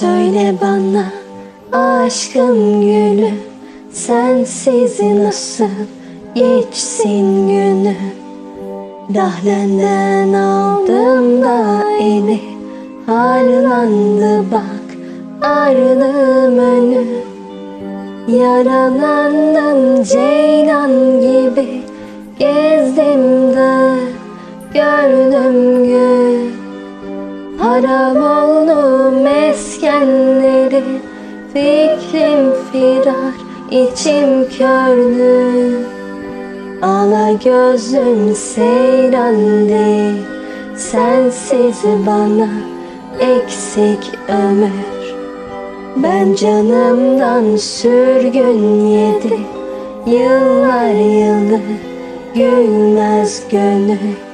Söyle bana aşkın gülü Sensiz nasıl geçsin günü? Dahlenden aldım da eli Harlandı bak ardım önü. Yaralandım ceylan gibi Gezdim de gördüm gün Oldu meskenleri Fikrim firar içim kördü Ala gözüm seyran değil Sensiz bana eksik ömür. Ben canımdan sürgün yedi Yıllar yılı gülmez gönül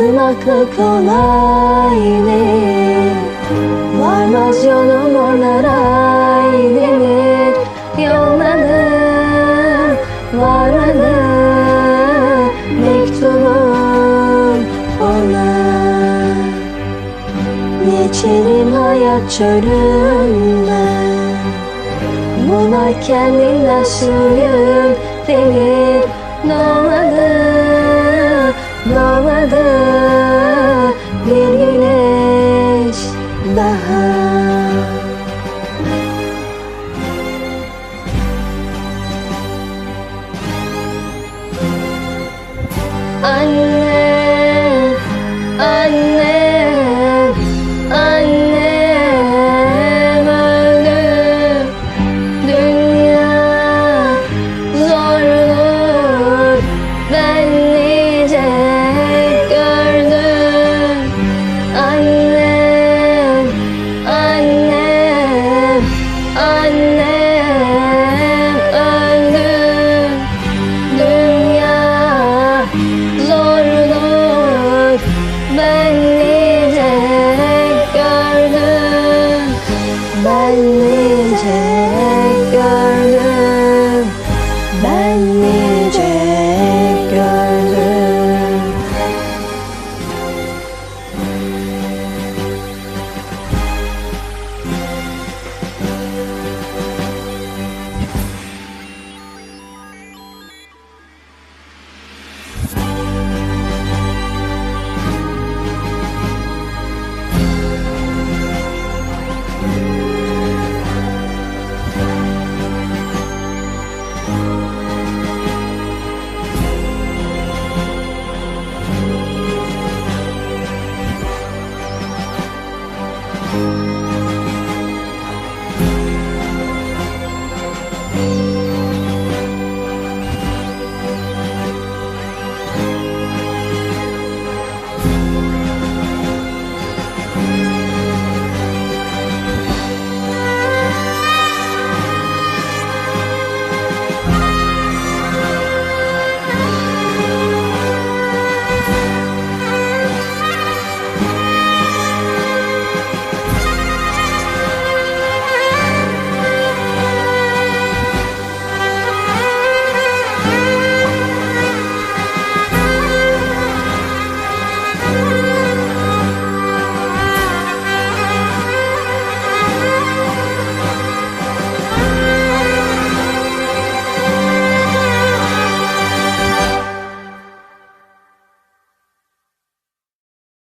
Kolladım aklı kolay değil. Varmaz yolum oralara denir Yolladım varmadı mektubum ona Geçerim hayat çölünden. Bunlar kendinden suyun Baha. Allah